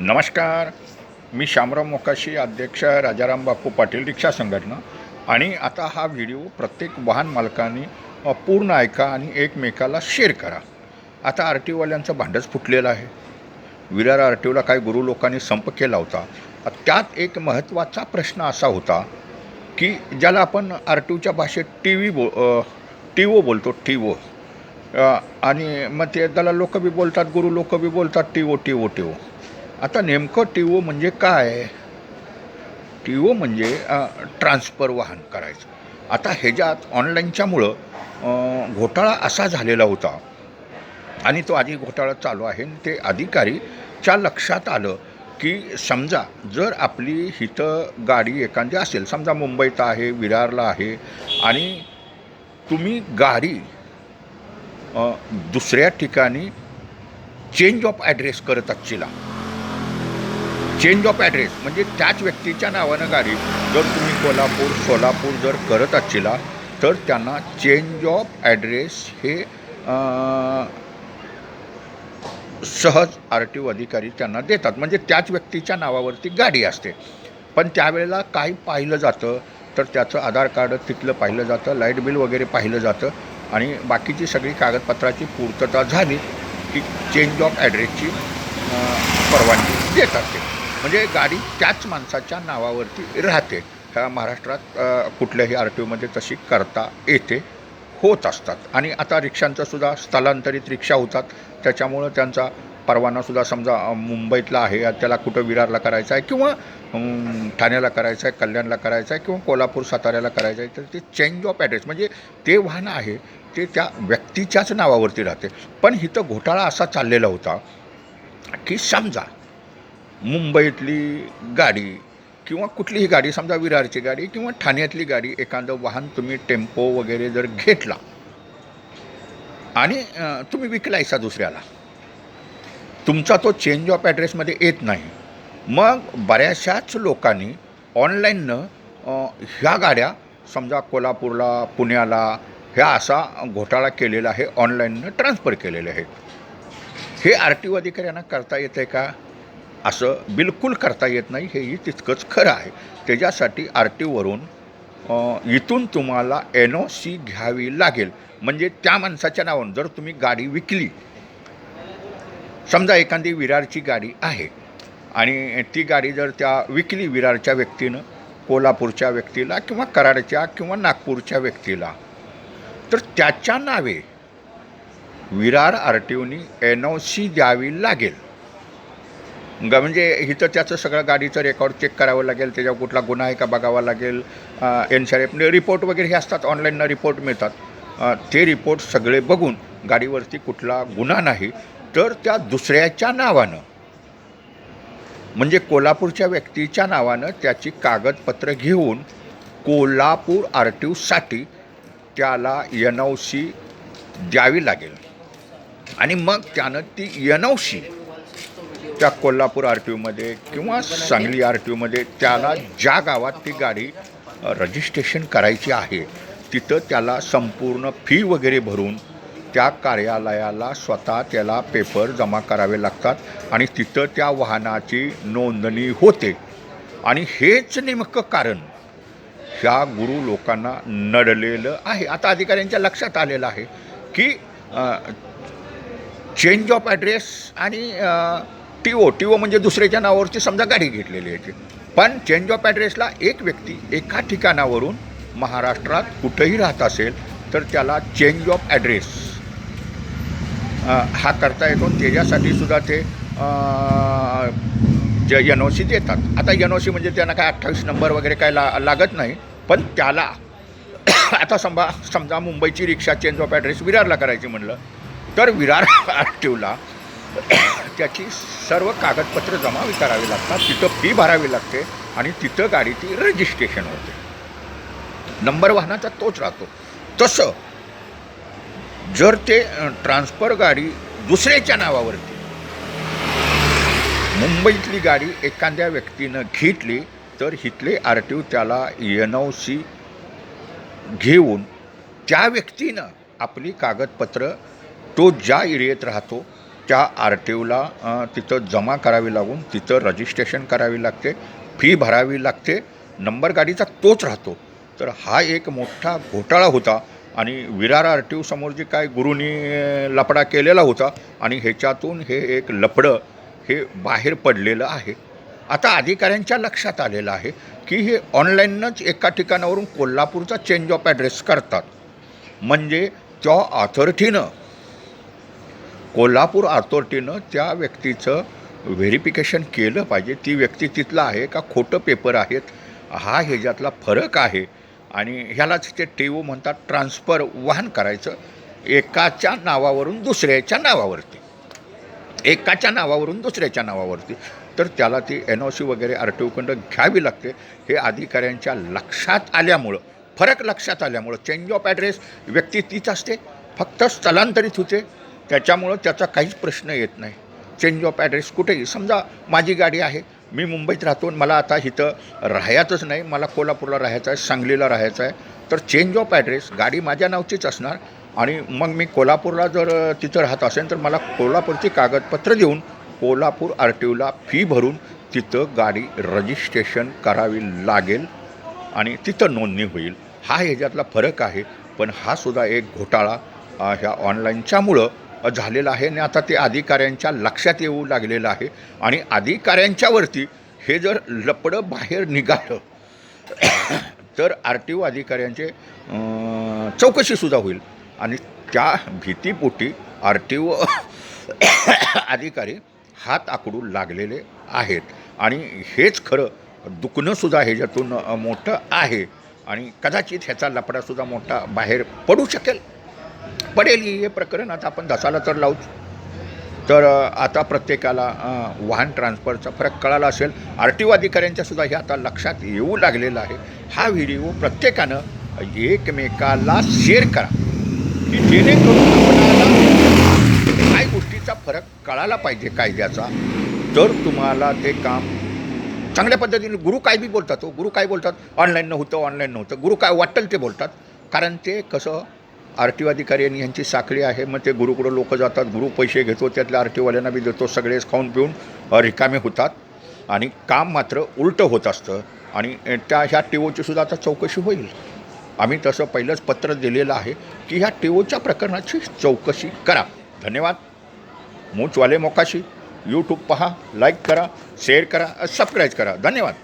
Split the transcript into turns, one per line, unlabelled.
नमस्कार. मी शामराव मोकाशी अध्यक्ष राजाराम बापू पाटील रिक्षा संघटना. आणि आता हा व्हिडिओ प्रत्येक वाहन मालकांनी पूर्ण ऐका आणि एकमेकाला शेअर करा. आता आर टी ओवाल्यांचं भांडंच फुटलेलं आहे. विरार आर टी ओला काही गुरु लोकांनी संप केला होता. त्यात एक महत्त्वाचा प्रश्न असा होता की ज्याला आपण आर टी ओच्या भाषेत टी व्ही बो टी ओ बोलतो टी ओ आणि मग ते त्याला लोक बी बोलतात गुरु लोक बी बोलतात T O T O T O आता नेमकं टी ओ म्हणजे काय? टी ओ म्हणजे ट्रान्सफर वाहन करायचं. आता ह्याच्यात ऑनलाईनच्यामुळं घोटाळा असा झालेला होता आणि तो आधी घोटाळा चालू आहे आणि ते अधिकारीच्या लक्षात आलं की समजा जर आपली हिथं गाडी एखादी असेल समजा मुंबईत आहे विरारला आहे आणि तुम्ही गाडी दुसऱ्या ठिकाणी चेंज ऑफ ॲड्रेस करत असशीला चेंज ऑफ ॲड्रेस म्हणजे त्याच व्यक्तीच्या नावानं गाडी जर तुम्ही कोल्हापूर सोलापूर जर करत असला तर त्यांना चेंज ऑफ ॲड्रेस हे सहज आर टी ओ अधिकारी त्यांना देतात. म्हणजे त्याच व्यक्तीच्या नावावरती गाडी असते. पण त्यावेळेला काही पाहिलं जातं तर त्याचं आधार कार्ड तिथलं पाहिलं जातं लाइट बिल वगैरे पाहिलं जातं आणि बाकीची सगळी कागदपत्राची पूर्तता झाली की चेंज ऑफ ॲड्रेसची परवानगी देतात ते. म्हणजे गाडी त्याच माणसाच्या नावावरती राहते. ह्या महाराष्ट्रात कुठल्याही आर टी ओमध्ये तशी करता येते होत असतात. आणि आता रिक्षांचंसुद्धा स्थलांतरित रिक्षा होतात. त्याच्यामुळं त्यांचा परवानासुद्धा समजा मुंबईतला आहे त्याला कुठं विरारला करायचा आहे किंवा ठाण्याला करायचं आहे कल्याणला करायचं आहे किंवा कोल्हापूर साताऱ्याला करायचं आहे तर ते चेंज ऑफ ॲड्रेस म्हणजे ते वाहन आहे ते त्या व्यक्तीच्याच नावावरती राहते. पण इथं घोटाळा असा चाललेला होता की समजा मुंबईतली गाडी किंवा कुठलीही गाडी समजा विरारची गाडी किंवा ठाण्यातली गाडी एखादं वाहन तुम्ही टेम्पो वगैरे जर घेतला आणि तुम्ही विकलायचा दुसऱ्याला तुमचा तो चेंज ऑफ ॲड्रेसमध्ये येत नाही. मग बऱ्याचशाच लोकांनी ऑनलाईननं ह्या गाड्या समजा कोल्हापूरला पुण्याला ह्या असा घोटाळा केलेला आहे ऑनलाईननं ट्रान्सफर केलेले आहे हे आर टी ओ अधिकाऱ्यांना करता येतं आहे का? असं बिलकुल करता येत नाही हेही तितकंच खरं आहे. त्याच्यासाठी आर टीवरून इथून तुम्हाला एन ओ सी घ्यावी लागेल. म्हणजे त्या माणसाच्या नावानं जर तुम्ही गाडी विकली समजा एखादी विरारची गाडी आहे आणि ती गाडी जर त्या विकली विरारच्या व्यक्तीनं कोल्हापूरच्या व्यक्तीला किंवा कराडच्या किंवा नागपूरच्या व्यक्तीला तर त्याच्या नावे विरार आर टी ओनी एन ओ सी द्यावी लागेल. ग म्हणजे इथं त्याचं सगळं गाडीचं रेकॉर्ड चेक करावं लागेल त्याच्यावर कुठला गुन्हा आहे का बघावा लागेल N C R F report वगैरे हे असतात ऑनलाईननं रिपोर्ट मिळतात. ते रिपोर्ट सगळे बघून गाडीवरती कुठला गुन्हा नाही तर त्या दुसऱ्याच्या नावानं म्हणजे कोल्हापूरच्या व्यक्तीच्या नावानं त्याची कागदपत्र घेऊन कोल्हापूर आर टी ओसाठी त्याला एन ओ सी द्यावी लागेल. आणि मग त्यानं ती एन ओ सी त्या कोल्हापूर आर टी ओमध्ये किंवा सांगली आर टी ओमध्ये त्याला ज्या गावात ती गाडी रजिस्ट्रेशन करायची आहे तिथं त्याला संपूर्ण फी वगैरे भरून त्या कार्यालयाला स्वतः त्याला पेपर जमा करावे लागतात आणि तिथं त्या वाहनाची नोंदणी होते. आणि हेच नेमकं कारण ह्या गुरु लोकांना नडलेलं आहे. आता अधिकाऱ्यांच्या लक्षात आलेलं आहे की चेंज ऑफ ॲड्रेस आणि टी ओ टी ओ म्हणजे दुसऱ्याच्या नावावरची समजा गाडी घेतलेली आहे ती. पण चेंज ऑफ ॲड्रेसला एक व्यक्ती एका ठिकाणावरून महाराष्ट्रात कुठंही राहत असेल तर त्याला चेंज ऑफ ॲड्रेस हा करता येतो. त्याच्यासाठी सुद्धा ते जे एन ओ सी देतात. आता एन ओ सी म्हणजे त्यांना काय अठ्ठावीस नंबर वगैरे काय ला लागत नाही पण त्याला आता समजा समजा मुंबईची रिक्षा चेंज ऑफ ॲड्रेस विरारला करायची म्हणलं तर विरार ॲक्टिव्हला त्याची सर्व कागदपत्र जमा करावी लागतात तिथं फी भरावी लागते आणि तिथं गाडीची रजिस्ट्रेशन होते. नंबर वाहनाचा तोच राहतो. तसं जर ते ट्रान्सफर गाडी दुसऱ्याच्या नावावरती मुंबईतली गाडी एखाद्या व्यक्तीनं घेतली तर इथले आर टी ओ त्याला एन ओ सी घेऊन त्या व्यक्तीनं आपली कागदपत्र तो ज्या एरियेत राहतो त्या आर टी ओला तिथं जमा करावी लागून तिथं रजिस्ट्रेशन करावी लागते फी भरावी लागते नंबर गाडीचा तोच राहतो. तर हा एक मोठा घोटाळा होता आणि विरार आर टी समोर जे काय गुरुनी लपडा केलेला होता आणि ह्याच्यातून हे एक लपडं हे बाहेर पडलेलं आहे. आता अधिकाऱ्यांच्या लक्षात आलेलं आहे की हे ऑनलाईनच एका ठिकाणावरून कोल्हापूरचा चेंज ऑफ ॲड्रेस करतात. म्हणजे त्या ऑथॉरिटीनं कोल्हापूर ऑथॉरिटीनं त्या व्यक्तीचं व्हेरिफिकेशन केलं पाहिजे. ती व्यक्ती तिथला आहे का? खोटं पेपर आहेत. हा ह्याच्यातला फरक आहे. आणि ह्यालाच ते टी ओ म्हणतात ट्रान्सफर वाहन करायचं. एकाच्या नावावरून दुसऱ्याच्या नावावरती. एकाच्या नावावरून दुसऱ्याच्या नावावरती. तर त्याला ती एन ओ सी वगैरे आर टी ओकडं घ्यावी लागते. हे अधिकाऱ्यांच्या लक्षात आल्यामुळं फरक लक्षात आल्यामुळं चेंज ऑफ ॲड्रेस व्यक्ती तीच असते. फक्त स्थलांतरित होते. त्याच्यामुळं त्याचा काहीच प्रश्न येत नाही. चेंज ऑफ ॲड्रेस कुठेही. समजा माझी गाडी आहे मी मुंबईत राहतो आणि मला आता इथं राहायचंच नाही. मला कोल्हापूरला राहायचं आहे सांगलीला राहायचं आहे. तर चेंज ऑफ ॲड्रेस गाडी माझ्या नावचीच असणार आणि मग मी कोल्हापूरला जर तिथं राहत असेल तर मला कोल्हापूरची कागदपत्र देऊन कोल्हापूर आर टी ओला फी भरून तिथं गाडी रजिस्ट्रेशन करावी लागेल आणि तिथं नोंदणी होईल. हा ह्याच्यातला फरक आहे. पण हा सुद्धा एक घोटाळा ह्या ऑनलाईनच्यामुळं झालेलं आहे आणि आता ते अधिकाऱ्यांच्या लक्षात येऊ लागलेलं आहे. आणि अधिकाऱ्यांच्यावरती हे जर लपडं बाहेर निघालं तर आर टी ओ अधिकाऱ्यांचे चौकशीसुद्धा होईल. आणि त्या भीतीपोटी आर टी ओ अधिकारी हात आकडू लागलेले आहेत. आणि हेच खरं दुखणंसुद्धा ह्याच्यातून मोठं आहे. आणि कदाचित ह्याचा लपडासुद्धा मोठा बाहेर पडू शकेल. पडेल हे प्रकरण आता आपण धसाला तर लावूच तर आता प्रत्येकाला वाहन ट्रान्सफरचा फरक कळाला असेल. आर टी ओ अधिकाऱ्यांच्यासुद्धा हे आता लक्षात येऊ लागलेलं आहे. हा व्हिडिओ प्रत्येकानं एकमेकाला शेअर करा. की जेणेकरून आपणाला काय गोष्टीचा फरक कळाला पाहिजे कायद्याचा. तर तुम्हाला ते काम चांगल्या पद्धतीने गुरु काय बी बोलतात हो. गुरु काय बोलतात? ऑनलाईन नव्हतं ऑनलाईन नव्हतं. गुरु काय वाटेल ते बोलतात. कारण ते कसं आर टी ओ अधिकारी आणि यांची साखळी आहे. मग ते गुरुकडं लोक जातात गुरु पैसे घेतो त्यातल्या आर टी ओवाल्यांना बी देतो. सगळेच खाऊन पिऊन रिकामे होतात. आणि काम मात्र उलटं होत असतं. आणि त्या ह्या टी ओची सुद्धा आता चौकशी होईल. आम्ही तसं पहिलंच पत्र दिलेलं आहे की ह्या टी ओच्या प्रकरणाची चौकशी करा. धन्यवाद. मूचवाले मोकाशी. यूट्यूब पहा लाईक करा शेअर करा सबस्क्राईब करा. धन्यवाद.